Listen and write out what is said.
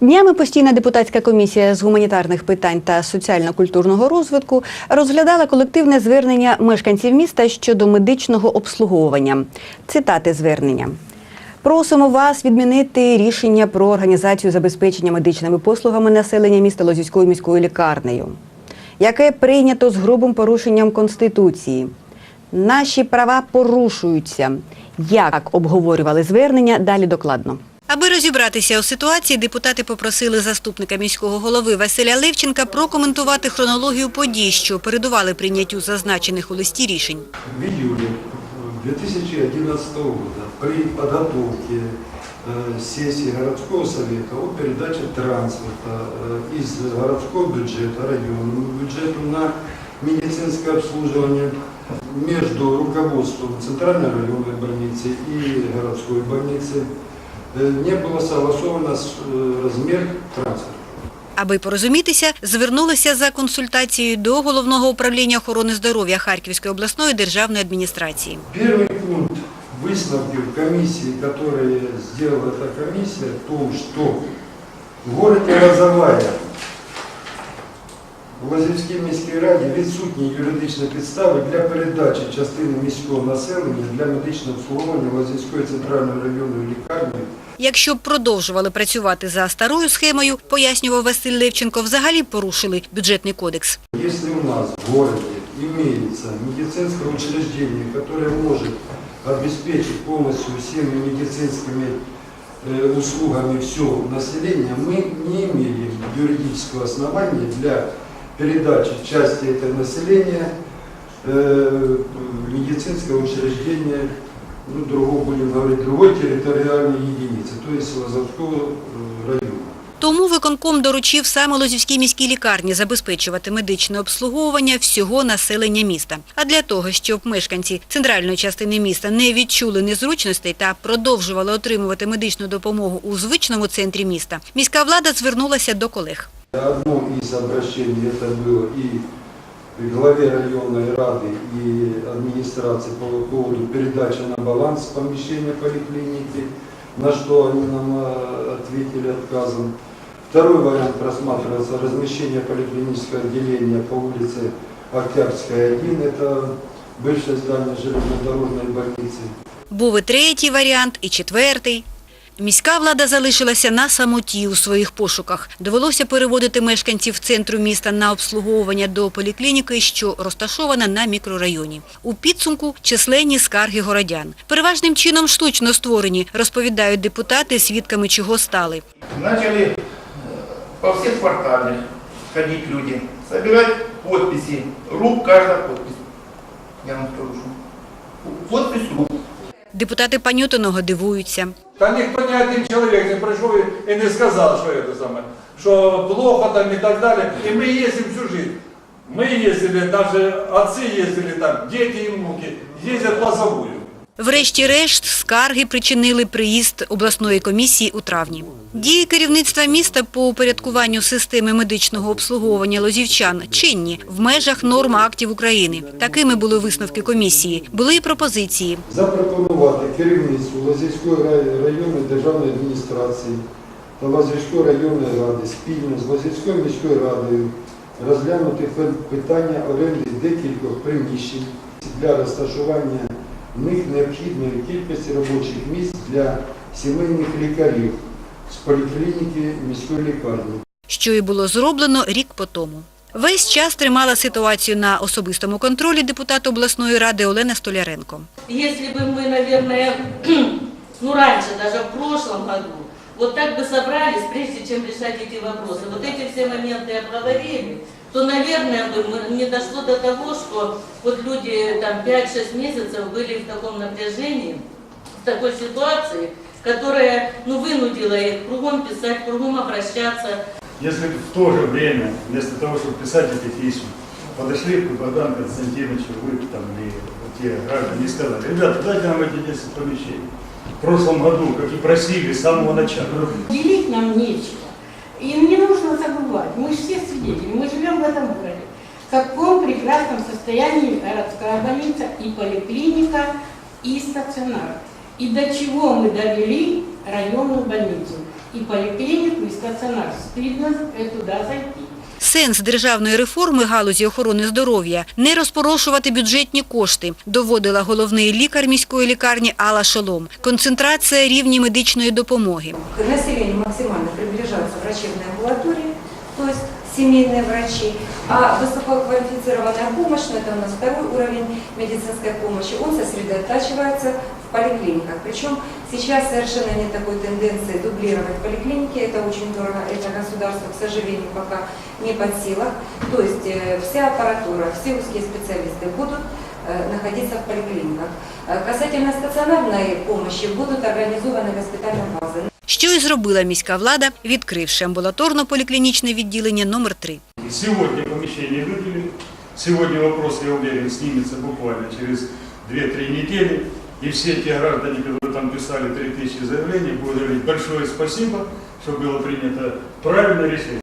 Днями постійна депутатська комісія з гуманітарних питань та соціально-культурного розвитку розглядала колективне звернення мешканців міста щодо медичного обслуговування. Цитати звернення. Просимо вас відмінити рішення про організацію забезпечення медичними послугами населення міста Лозівською міською лікарнею, яке прийнято з грубим порушенням Конституції. Наші права порушуються. Як обговорювали звернення, далі докладно. Аби розібратися у ситуації, депутати попросили заступника міського голови Василя Левченка прокоментувати хронологію подій, що передували прийняттю зазначених у листі рішень. в июле 2011 года при подготовке э, сессии городского совета о передаче транспорта э, из городского бюджета районному бюджету на медицинское обслуживание между руководством Центральной районной больницы и городской больницы э, не было согласовано с- э, размер трансферта. Аби порозумітися, звернулися за консультацією до головного управління охорони здоров'я Харківської обласної державної адміністрації. Первый пункт выставки в комиссии, который сделала эта комиссия, в том, что в городе Лозовая в Лазівській міській раді відсутні юридичні підстави для передачі частини міського населення для медичного обслуговування Лазівської центральної районної лікарні Якщо б продовжували працювати за старою схемою, пояснював Василь Левченко, взагалі порушили бюджетний кодекс. Если у нас в городе имеется медицинское учреждение, которое может обеспечить полностью всеми медицинскими э, услугами все население, мы не имеем юридического основания для передачи части этого населения э, в медицинское учреждение, ну, другого, будем говорить, другой территориальной единицы, то есть Лазовского э, района. Тому виконком доручив саме Лозівській міській лікарні забезпечувати медичне обслуговування всього населення міста. А для того, щоб мешканці центральної частини міста не відчули незручностей та продовжували отримувати медичну допомогу у звичному центрі міста, міська влада звернулася до колег. Одно из обращений это было и главе районной рады и администрации по поводу передачи на баланс помещения поликлиники, на что они нам э, ответили отказом. Второй вариант рассматривался размещение поликлинического отделения по улице Октябрьская, 1, это бывшее здание железнодорожной больницы. Був і третій варіант, і четвертий. Міська влада залишилася на самоті у своїх пошуках. Довелося переводити мешканців центру міста на обслуговування до поліклініки, що розташована на мікрорайоні. У підсумку численні скарги городян. Переважним чином штучно створені, розповідають депутати, свідками чого стали. Начали э, по всем кварталам ходить люди, собирать подписи, рук каждая подпись. Я вам скажу, что подпись рук. Депутати Панютиного дивуються. Та ніхто ні один чоловік не прийшов і- не сказав, що це саме, що плохо там і так далі. І ми їздимо всю життя. Ми їздили, навіть отці їздили там, діти і внуки, їздять лозовую. Врешті-решт, скарги причинили приїзд обласної комісії у травні. Дії керівництва міста по упорядкуванню системи медичного обслуговування лозівчан чинні в межах норм актів України. Такими були висновки комісії. Були і пропозиції. запропонувати керівництву Лазівської рай- районної державної адміністрації та Лазівської районної ради спільно з Лазівською міською радою розглянути пи- питання оренди декількох приміщень для розташування в них необхідної кількості робочих місць для сімейних лікарів з поліклініки міської лікарні. що і було зроблено рік по тому. Весь час тримала ситуацію на особистому контролі депутат обласної ради Олена Столяренко. Если бы мы, наверное, ну раньше, даже в прошлом году, вот так бы собрались, прежде чем решать эти вопросы, вот эти все моменты обговорили, то, наверное, бы мы- не дошло до того, что вот люди там 5-6 месяцев были в таком напряжении, в такой ситуации, которая ну, вынудила их кругом писать, кругом обращаться, Если бы в то же время, вместо того, чтобы писать эти письма, подошли бы к Богдану Константиновичу, вы там и те граждане и сказали, ребята, дайте нам эти 10 помещений. В прошлом году, как и просили с самого начала. Делить нам нечего. И не нужно забывать, мы же все свидетели, мы живем в этом городе, в каком прекрасном состоянии городская больница и поликлиника, и стационар. И до чего мы довели районную больницу. и поликлинику, и стационар. Стыдно э, туда зайти. Сенс державної реформи галузі охорони здоров'я не розпорошувати бюджетні кошти, доводила головний лікар міської лікарні Алла Шолом. Концентрація рівні медичної допомоги. к населению максимально приближаются врачебные амбулатории, То есть семейные врачи, а высококвалифицированная помощь, ну это у нас второй уровень медицинской помощи, он сосредотачивается в поликлиниках. Причем сейчас совершенно нет такой тенденции дублировать поликлиники, это очень дорого, это государство, к сожалению, пока не под силах. То есть э, вся аппаратура, все узкие специалисты будут э, находиться в поликлиниках. Э, Касательно стационарной помощи будут организованы госпитальные базы. Що і зробила міська влада, відкривши амбулаторно-поліклінічне відділення номер 3 Сегодня помещение выделили. Сегодня вопрос, я уверен, снимется буквально через 2-3 недели. И все те граждане, которые там писали 3000 заявлений, будут говорить большое спасибо, что было принято правильное решение.